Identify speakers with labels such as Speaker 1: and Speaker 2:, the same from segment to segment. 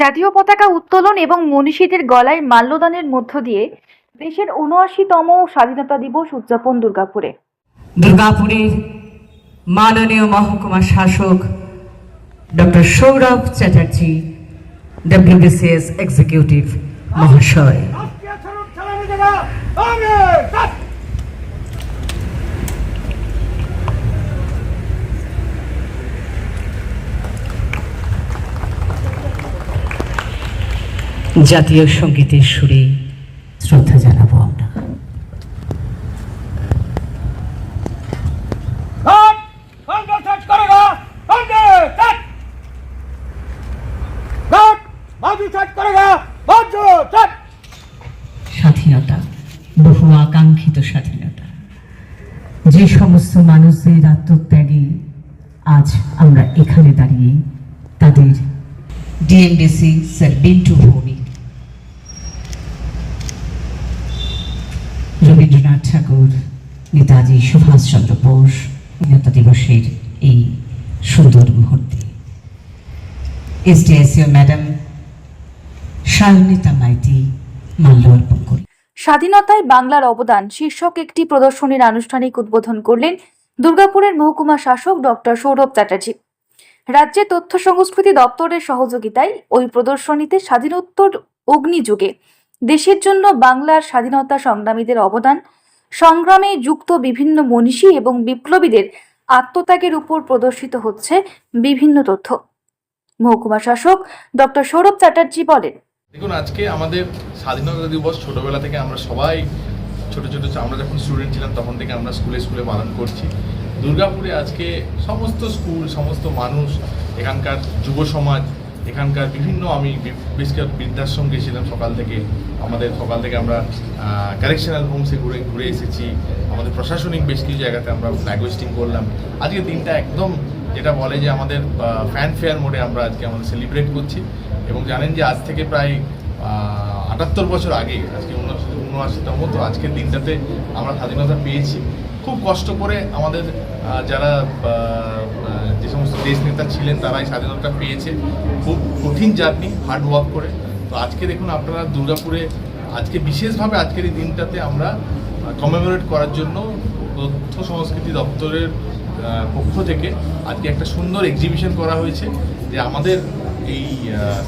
Speaker 1: জাতীয় পতাকা উত্তোলন এবং মনীষীদের গলায় মাল্যদানের মধ্য দিয়ে দেশের উনআশিতম স্বাধীনতা দিবস উদযাপন দুর্গাপুরে।
Speaker 2: দুর্গাপুরের মাননীয় মহকুমা শাসক doctor Sourav Chatterjee WBCS executive মহাশয়। জাতীয় সঙ্গীতের সুরে শ্রদ্ধা জানাব আমরা। স্বাধীনতা বহু আকাঙ্ক্ষিত স্বাধীনতা। যে সমস্ত মানুষদের আত্মত্যাগে আজ আমরা এখানে দাঁড়িয়ে তাদের ডিএমডিসি স্যার বিন্টু ভৌমিক রবীন্দ্রনাথ ঠাকুর নেতাজি সুভাষচন্দ্র বোস স্বাধীনতা দিবসের এই সুন্দর মুহূর্তে। এসডিএসিও ম্যাডাম শালনিতা মাইতি মাল্য অর্পণ করি
Speaker 1: স্বাধীনতায় বাংলার অবদান শীর্ষক একটি প্রদর্শনীর আনুষ্ঠানিক উদ্বোধন করলেন দুর্গাপুরের মহকুমা শাসক ডক্টর সৌরভ চ্যাটার্জি। রাজ্যে তথ্য সংস্কৃতি দপ্তরের সহযোগিতায় ওই প্রদর্শনীতে স্বাধীনোত্তর অগ্নিযুগে দেশের জন্য বাংলার স্বাধীনতা সংগ্রামীদের অবদান সংগ্রামে যুক্ত বিভিন্ন মনীষী এবং বিপ্লবীদের আত্মত্যাগের উপর প্রদর্শিত হচ্ছে বিভিন্ন তথ্য। মহকুমা শাসক ডক্টর সৌরভ চ্যাটার্জি বলেন,
Speaker 3: দেখুন, আজকে আমাদের স্বাধীনতা দিবস ছোটবেলা থেকে আমরা সবাই ছোট ছোট আমরা যখন স্টুডেন্ট ছিলাম তখন থেকে আমরা স্কুলে স্কুলে পালন করছি। দুর্গাপুরে আজকে সমস্ত স্কুল সমস্ত মানুষ, এখানকার যুব সমাজ এখানকার বিভিন্ন আমি বেশ বৃদ্ধাশ্রম গেছিলাম সকাল থেকে। আমাদের সকাল থেকে আমরা কারেকশনাল হোমসে ঘুরে ঘুরে এসেছি। আমাদের প্রশাসনিক বেশ কিছু জায়গাতে আমরা ফ্ল্যাগ হোয়েস্টিং করলাম। আজকে দিনটা একদম যেটা বলে যে আমাদের ফ্যান ফেয়ার মোডে আমরা আজকে আমাদের সেলিব্রেট করছি। এবং জানেন যে আজ থেকে প্রায় আটাত্তর বছর আগে, আজকে উনআশি উনআশিতম তো আজকের দিনটাতে আমরা স্বাধীনতা পেয়েছি। খুব কষ্ট করে আমাদের যারা আহ, আহ, যে সমস্ত দেশ নেতা ছিলেন তারা এই স্বাধীনতা পেয়েছে। খুব কঠিন জার্নি হার্ড ওয়ার্ক করে। তো আজকে দেখুন আপনারা দুর্গাপুরে, আজকে বিশেষভাবে আজকের এই দিনটাতে আমরা কমেমোরেট করার জন্য তথ্য সংস্কৃতি দপ্তরের পক্ষ থেকে আজকে একটা সুন্দর এক্সিবিশন করা হয়েছে যে আমাদের এই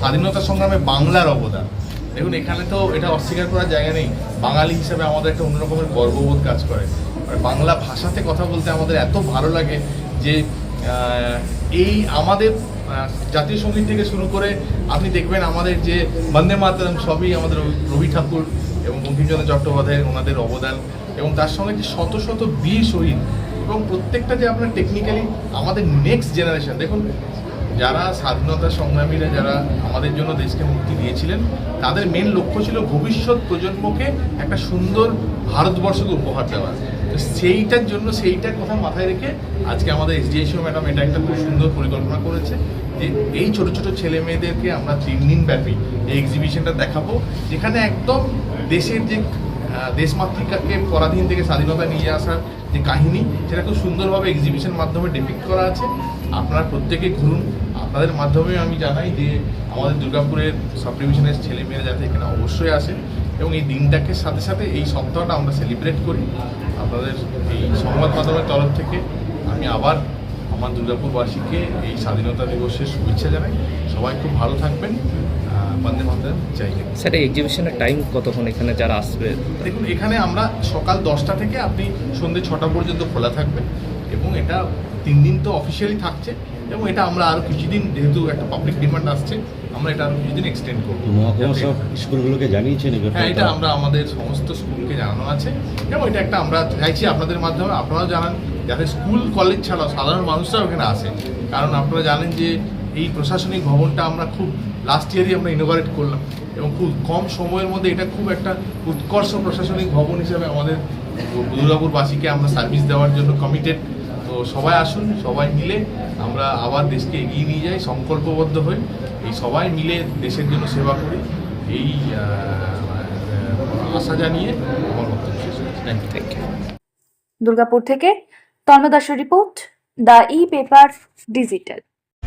Speaker 3: স্বাধীনতা সংগ্রামে বাংলার অবদান। দেখুন, এখানে তো এটা অস্বীকার করার জায়গা নেই। বাঙালি হিসাবে আমাদের একটা অন্য রকমের গর্ববোধ কাজ করে। আর বাংলা ভাষাতে কথা বলতে আমাদের এত ভালো লাগে যে এই আমাদের জাতীয় সংগীত থেকে শুরু করে আপনি দেখবেন আমাদের যে বন্দে মাতরম সবই আমাদের রবি- ঠাকুর এবং বঙ্কিমচন্দ্র চট্টোপাধ্যায়ের ওনাদের অবদান এবং তার সঙ্গে যে শত শত বীর শহীদ এবং প্রত্যেকটা যে আপনার টেকনিক্যালি আমাদের নেক্সট জেনারেশন দেখুন, যারা স্বাধীনতা সংগ্রামীরা যারা আমাদের জন্য দেশকে মুক্তি দিয়েছিলেন, তাদের মেন লক্ষ্য ছিল ভবিষ্যৎ প্রজন্মকে একটা সুন্দর ভারতবর্ষকে উপহার দেওয়া। সেইটার জন্য সেইটার কথা মাথায় রেখে আজকে আমাদের এসডিএসিও ম্যাডাম এটা একটা খুব সুন্দর পরিকল্পনা করেছে যে এই ছোট ছোট ছেলে মেয়েদেরকে আমরা তিন দিন ব্যাপী এই এক্সিবিশনটা দেখাবো, যেখানে একদম দেশের যে দেশমাতৃকাকে পরাধীন থেকে স্বাধীনতা নিয়ে আসার যে কাহিনী, সেটা খুব সুন্দরভাবে এক্সিবিশন মাধ্যমে ডিপিক্ট করা আছে। আপনারা প্রত্যেকে ঘুরুন। আপনাদের মাধ্যমে আমি জানাই যে আমাদের দুর্গাপুরের সাব ডিভিশনের ছেলেমেয়েরা যাতে এখানে অবশ্যই আসে। এবং এই দিনটাকে সাথে সাথে এই সপ্তাহটা আমরা সেলিব্রেট করি। আপনাদের এই সংবাদ মাধ্যমের তরফ থেকে আমি আবার আমার দুর্গাপুরবাসীকে এই স্বাধীনতা দিবসের শুভেচ্ছা জানাই। সবাই খুব ভালো থাকবেন। বন্দে মাতরম চাই
Speaker 4: স্যার এই এক্সিবিশনের টাইম কতক্ষণ এখানে যারা আসবে?
Speaker 3: দেখুন এখানে আমরা সকাল দশটা থেকে আপনি সন্ধ্যে ছটা পর্যন্ত খোলা থাকবে এবং এটা তিন দিন তো অফিসিয়ালি থাকছে। এবং এটা আমরা আরও কিছুদিন যেহেতু একটা পাবলিক ডিমান্ড আসছে আমরা এটা আরও কিছুদিন এক্সটেন্ড করব।
Speaker 5: সব স্কুলগুলোকে জানিয়েছেন
Speaker 3: হ্যাঁ এটা আমরা আমাদের সমস্ত স্কুলকে জানানো আছে। এবং এটা একটা আমরা চাইছি আপনাদের মাধ্যমে আপনারাও জানান যাতে স্কুল কলেজ ছাড়াও সাধারণ মানুষরাও এখানে আসে। কারণ আপনারা জানেন যে এই প্রশাসনিক ভবনটা আমরা খুব লাস্ট ইয়ারই আমরা ইনোভারেট করলাম। এবং খুব কম সময়ের মধ্যে এটা খুব একটা উৎকর্ষ প্রশাসনিক ভবন হিসেবে আমাদের দুর্গাপুরবাসীকে আমরা সার্ভিস দেওয়ার জন্য কমিটেড তো সবাই আসুন সবাই মিলে আমরা আবার দেশকে এগিয়ে নিয়ে যাই, সংকল্পবদ্ধ হই। এই সবাই মিলে দেশের জন্য সেবা করি। এই আশা জানিয়ে আমার বক্তব্য শেষ thank you
Speaker 4: thank you
Speaker 1: Durgapur থেকে তন্মদাসের report, the e paper digital.